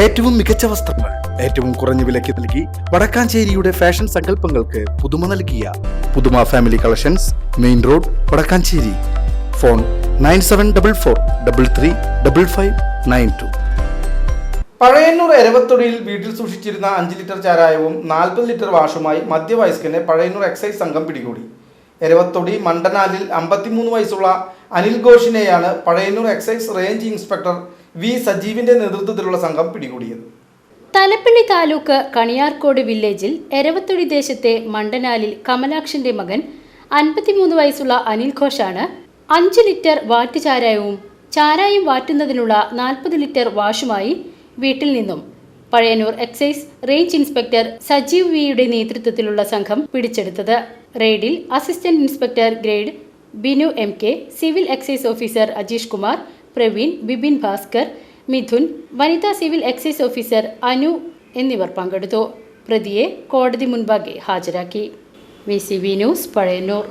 ഏറ്റവും മികച്ച വസ്ത്രങ്ങൾ ഏറ്റവും കുറഞ്ഞ വിലയ്ക്ക് നൽകി വടക്കാഞ്ചേരിയുടെ ഫാഷൻ സങ്കല്പങ്ങൾക്ക് പുതുമ നൽകിയ Puthuma family collections main road Vadakkanchery. Phone nine seven double four double three double five nine two. Pazhayannur എരവത്തൊടിയിൽ വീട്ടിൽ സൂക്ഷിച്ചിരുന്ന അഞ്ച് ലിറ്റർ ചാരായവും നാൽപ്പത് ലിറ്റർ വാഷുമായി മധ്യവയസ്കനെ പഴയന്നൂർ എക്സൈസ് സംഘം പിടികൂടി. എരവത്തൊടി മണ്ടനാലിൽ അമ്പത്തിമൂന്ന് വയസ്സുള്ള Anil ഘോഷിനെയാണ് Pazhayannur excise range inspector V സജീവിന്റെ നേതൃത്വത്തിലുള്ള സംഘം പിടികൂടിയത്. തലപ്പള്ളി താലൂക്ക് കണിയാർക്കോട് വില്ലേജിൽ എരവത്തൊടി ദേശത്തെ മണ്ടനാലിൽ കമലാക്ഷന്റെ മകൻ അൻപത്തിമൂന്ന് വയസ്സുള്ള അനിൽ ഘോഷാണ് അഞ്ച് ലിറ്റർ വാറ്റ് ചാരായവും ചാരായം വാറ്റുന്നതിനുള്ള നാൽപ്പത് ലിറ്റർ വാഷുമായി വീട്ടിൽ നിന്നും Pazhayannur excise range inspector Sajeev വിയുടെ നേതൃത്വത്തിലുള്ള സംഘം പിടിച്ചെടുത്തത്. റെയ്ഡിൽ assistant inspector grade Binu M K civil excise officer Ajeesh Kumar Praveen Bipin Bhaskar Mithun വനിതാ സിവിൽ എക്സൈസ് ഓഫീസർ അനു എന്നിവർ പങ്കെടുത്തു. പ്രതിയെ കോടതി മുൻപാകെ ഹാജരാക്കി. V C V news Pazhayannur.